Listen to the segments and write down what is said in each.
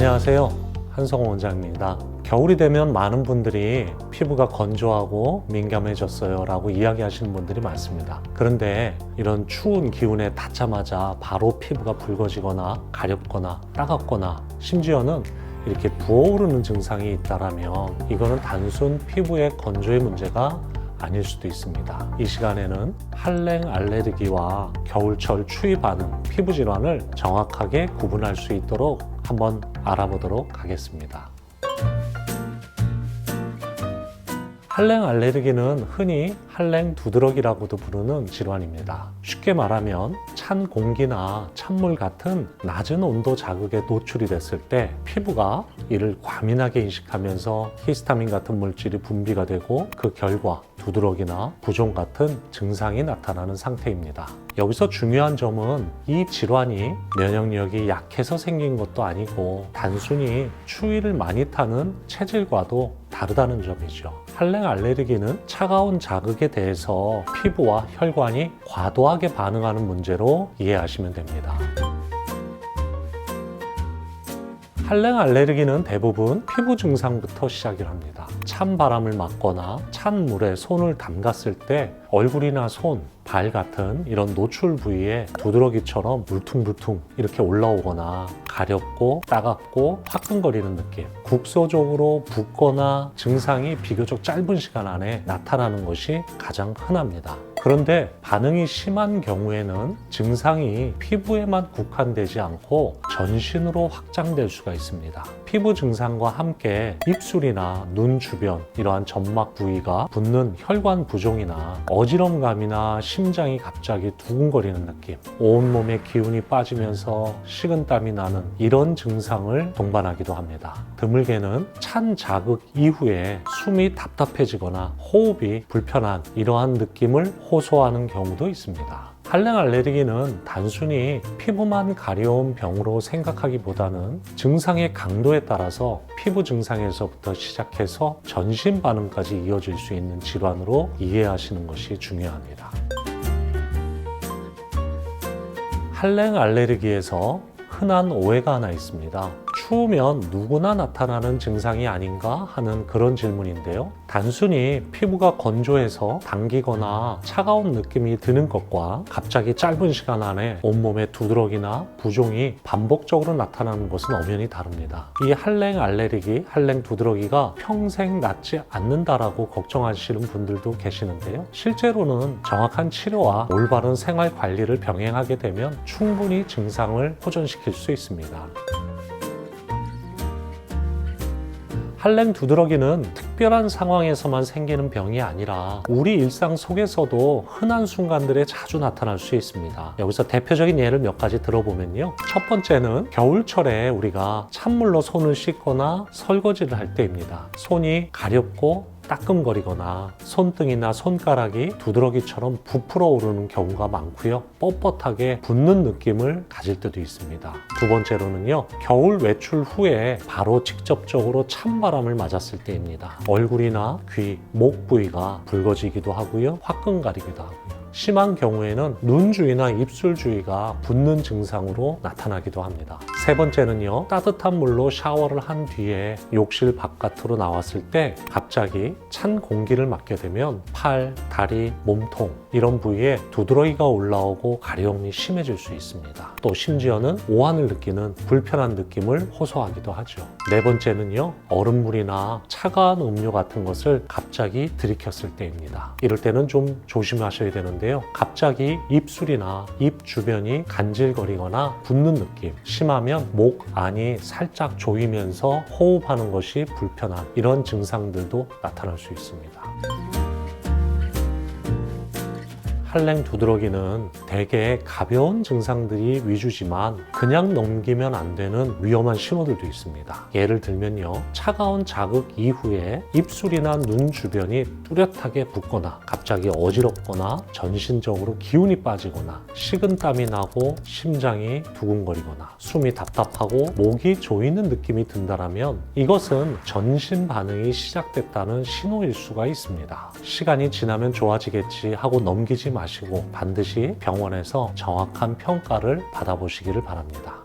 안녕하세요. 한성호 원장입니다. 겨울이 되면 많은 분들이 피부가 건조하고 민감해졌어요 라고 이야기하시는 분들이 많습니다. 그런데 이런 추운 기운에 닿자마자 바로 피부가 붉어지거나 가렵거나 따갑거나 심지어는 이렇게 부어오르는 증상이 있다라면 이거는 단순 피부의 건조의 문제가 아닐 수도 있습니다. 이 시간에는 한랭 알레르기와 겨울철 추위 반응 피부 질환을 정확하게 구분할 수 있도록 한번 알아보도록 하겠습니다. 한랭 알레르기는 흔히 한랭 두드러기라고도 부르는 질환입니다. 쉽게 말하면 찬 공기나 찬물 같은 낮은 온도 자극에 노출이 됐을 때 피부가 이를 과민하게 인식하면서 히스타민 같은 물질이 분비가 되고 그 결과 두드러기나 부종 같은 증상이 나타나는 상태입니다. 여기서 중요한 점은 이 질환이 면역력이 약해서 생긴 것도 아니고 단순히 추위를 많이 타는 체질과도 다르다는 점이죠. 한랭 알레르기는 차가운 자극에 대해서 피부와 혈관이 과도하게 반응하는 문제로 이해하시면 됩니다. 한랭 알레르기는 대부분 피부 증상부터 시작을 합니다. 찬 바람을 맞거나 찬 물에 손을 담갔을 때 얼굴이나 손, 발 같은 이런 노출 부위에 두드러기처럼 물퉁물퉁 이렇게 올라오거나 가렵고 따갑고 화끈거리는 느낌 국소적으로 붓거나 증상이 비교적 짧은 시간 안에 나타나는 것이 가장 흔합니다. 그런데 반응이 심한 경우에는 증상이 피부에만 국한되지 않고 전신으로 확장될 수가 있습니다. 피부 증상과 함께 입술이나 눈 주변 이러한 점막 부위가 붓는 혈관 부종이나 어지럼감이나 심장이 갑자기 두근거리는 느낌, 온몸에 기운이 빠지면서 식은땀이 나는 이런 증상을 동반하기도 합니다. 드물게는 찬 자극 이후에 숨이 답답해지거나 호흡이 불편한 이러한 느낌을 호소하는 경우도 있습니다. 한랭 알레르기는 단순히 피부만 가려운 병으로 생각하기보다는 증상의 강도에 따라서 피부 증상에서부터 시작해서 전신 반응까지 이어질 수 있는 질환으로 이해하시는 것이 중요합니다. 한랭 알레르기에서 흔한 오해가 하나 있습니다. 추우면 누구나 나타나는 증상이 아닌가 하는 그런 질문인데요. 단순히 피부가 건조해서 당기거나 차가운 느낌이 드는 것과 갑자기 짧은 시간 안에 온몸에 두드러기나 부종이 반복적으로 나타나는 것은 엄연히 다릅니다. 이 한랭 알레르기, 한랭 두드러기가 평생 낫지 않는다라고 걱정하시는 분들도 계시는데요. 실제로는 정확한 치료와 올바른 생활 관리를 병행하게 되면 충분히 증상을 호전시킬 수 있습니다. 한랭 두드러기는 특별한 상황에서만 생기는 병이 아니라 우리 일상 속에서도 흔한 순간들에 자주 나타날 수 있습니다. 여기서 대표적인 예를 몇 가지 들어보면요. 첫 번째는 겨울철에 우리가 찬물로 손을 씻거나 설거지를 할 때입니다. 손이 가렵고 따끔거리거나 손등이나 손가락이 두드러기처럼 부풀어 오르는 경우가 많고요. 뻣뻣하게 붓는 느낌을 가질 때도 있습니다. 두 번째로는요. 겨울 외출 후에 바로 직접적으로 찬바람을 맞았을 때입니다. 얼굴이나 귀, 목 부위가 붉어지기도 하고요. 화끈거리기도 하고요. 심한 경우에는 눈 주위나 입술 주위가 붓는 증상으로 나타나기도 합니다. 세 번째는요, 따뜻한 물로 샤워를 한 뒤에 욕실 바깥으로 나왔을 때 갑자기 찬 공기를 맞게 되면 팔, 다리, 몸통 이런 부위에 두드러기가 올라오고 가려움이 심해질 수 있습니다. 또 심지어는 오한을 느끼는 불편한 느낌을 호소하기도 하죠. 네 번째는요, 얼음물이나 차가운 음료 같은 것을 갑자기 들이켰을 때입니다. 이럴 때는 좀 조심하셔야 되는데요. 갑자기 입술이나 입 주변이 간질거리거나 붓는 느낌, 심하면 목 안이 살짝 조이면서 호흡하는 것이 불편한 이런 증상들도 나타날 수 있습니다. 한랭 두드러기는 대개 가벼운 증상들이 위주지만 그냥 넘기면 안 되는 위험한 신호들도 있습니다. 예를 들면요. 차가운 자극 이후에 입술이나 눈 주변이 뚜렷하게 붓거나 갑자기 어지럽거나 전신적으로 기운이 빠지거나 식은땀이 나고 심장이 두근거리거나 숨이 답답하고 목이 조이는 느낌이 든다라면 이것은 전신 반응이 시작됐다는 신호일 수가 있습니다. 시간이 지나면 좋아지겠지 하고 넘기지 마시고 반드시 병원에서 정확한 평가를 받아보시기를 바랍니다.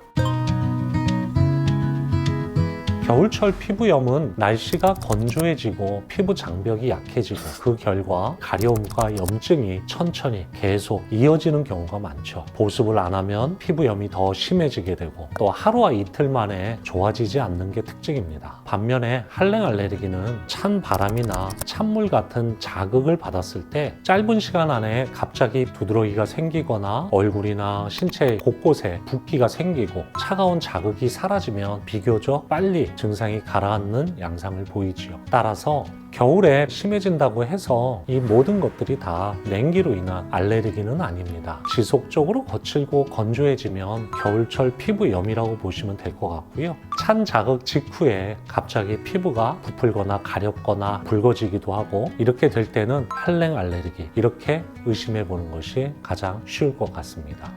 겨울철 피부염은 날씨가 건조해지고 피부 장벽이 약해지고 그 결과 가려움과 염증이 천천히 계속 이어지는 경우가 많죠. 보습을 안 하면 피부염이 더 심해지게 되고 또 하루와 이틀 만에 좋아지지 않는 게 특징입니다. 반면에 한랭 알레르기는 찬 바람이나 찬물 같은 자극을 받았을 때 짧은 시간 안에 갑자기 두드러기가 생기거나 얼굴이나 신체 곳곳에 붓기가 생기고 차가운 자극이 사라지면 비교적 빨리 증상이 가라앉는 양상을 보이지요. 따라서 겨울에 심해진다고 해서 이 모든 것들이 다 냉기로 인한 알레르기는 아닙니다. 지속적으로 거칠고 건조해지면 겨울철 피부염이라고 보시면 될 것 같고요. 찬 자극 직후에 갑자기 피부가 부풀거나 가렵거나 붉어지기도 하고 이렇게 될 때는 한랭 알레르기 이렇게 의심해 보는 것이 가장 쉬울 것 같습니다.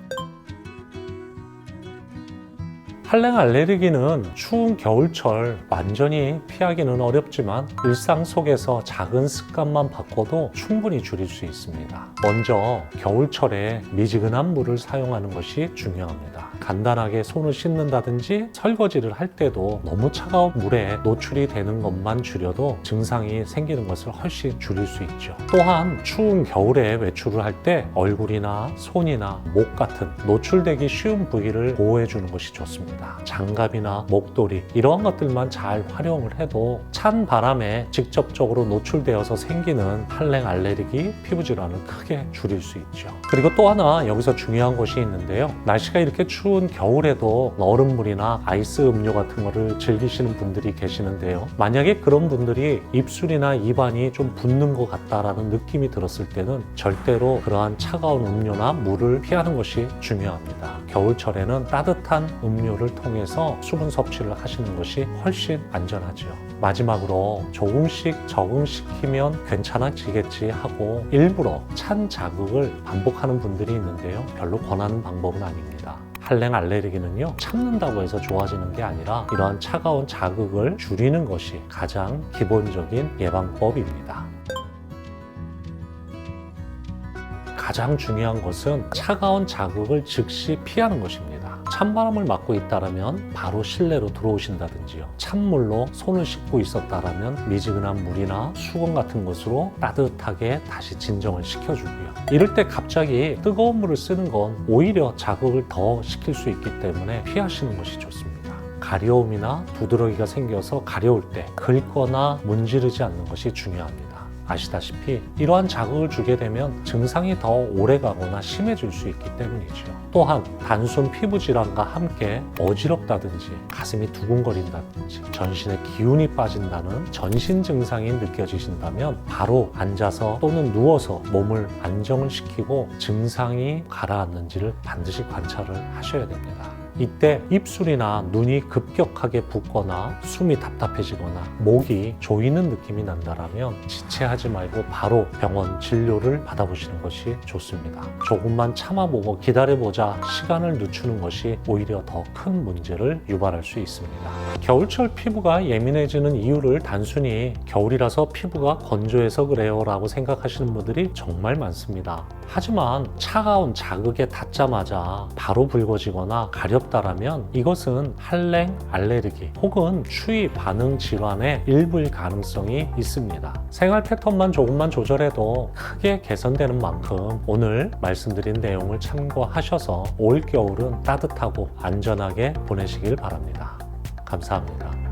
한랭 알레르기는 추운 겨울철 완전히 피하기는 어렵지만 일상 속에서 작은 습관만 바꿔도 충분히 줄일 수 있습니다. 먼저 겨울철에 미지근한 물을 사용하는 것이 중요합니다. 간단하게 손을 씻는다든지 설거지를 할 때도 너무 차가운 물에 노출이 되는 것만 줄여도 증상이 생기는 것을 훨씬 줄일 수 있죠. 또한 추운 겨울에 외출을 할 때 얼굴이나 손이나 목 같은 노출되기 쉬운 부위를 보호해 주는 것이 좋습니다. 장갑이나 목도리 이러한 것들만 잘 활용을 해도 찬 바람에 직접적으로 노출되어서 생기는 한랭 알레르기 피부 질환을 크게 줄일 수 있죠. 그리고 또 하나 여기서 중요한 것이 있는데요. 날씨가 이렇게 추운 겨울에도 얼음물이나 아이스 음료 같은 거를 즐기시는 분들이 계시는데요. 만약에 그런 분들이 입술이나 입안이 좀 붓는 것 같다라는 느낌이 들었을 때는 절대로 그러한 차가운 음료나 물을 피하는 것이 중요합니다. 겨울철에는 따뜻한 음료를 통해서 수분 섭취를 하시는 것이 훨씬 안전하죠. 마지막으로 조금씩 적응시키면 괜찮아지겠지 하고 일부러 찬 자극을 반복하는 분들이 있는데요. 별로 권하는 방법은 아닙니다. 한랭 알레르기는요, 참는다고 해서 좋아지는 게 아니라 이러한 차가운 자극을 줄이는 것이 가장 기본적인 예방법입니다. 가장 중요한 것은 차가운 자극을 즉시 피하는 것입니다. 찬바람을 맞고 있다면 바로 실내로 들어오신다든지요. 찬물로 손을 씻고 있었다면 미지근한 물이나 수건 같은 것으로 따뜻하게 다시 진정을 시켜주고요. 이럴 때 갑자기 뜨거운 물을 쓰는 건 오히려 자극을 더 시킬 수 있기 때문에 피하시는 것이 좋습니다. 가려움이나 두드러기가 생겨서 가려울 때 긁거나 문지르지 않는 것이 중요합니다. 아시다시피 이러한 자극을 주게 되면 증상이 더 오래 가거나 심해질 수 있기 때문이죠. 또한 단순 피부 질환과 함께 어지럽다든지 가슴이 두근거린다든지 전신에 기운이 빠진다는 전신 증상이 느껴지신다면 바로 앉아서 또는 누워서 몸을 안정을 시키고 증상이 가라앉는지를 반드시 관찰을 하셔야 됩니다. 이때 입술이나 눈이 급격하게 붓거나 숨이 답답해지거나 목이 조이는 느낌이 난다라면 지체하지 말고 바로 병원 진료를 받아보시는 것이 좋습니다. 조금만 참아보고 기다려보자 시간을 늦추는 것이 오히려 더 큰 문제를 유발할 수 있습니다. 겨울철 피부가 예민해지는 이유를 단순히 겨울이라서 피부가 건조해서 그래요 라고 생각하시는 분들이 정말 많습니다. 하지만 차가운 자극에 닿자마자 바로 붉어지거나 가렵다라면 이것은 한랭 알레르기 혹은 추위 반응 질환의 일부일 가능성이 있습니다. 생활 패턴만 조금만 조절해도 크게 개선되는 만큼 오늘 말씀드린 내용을 참고하셔서 올 겨울은 따뜻하고 안전하게 보내시길 바랍니다. 감사합니다.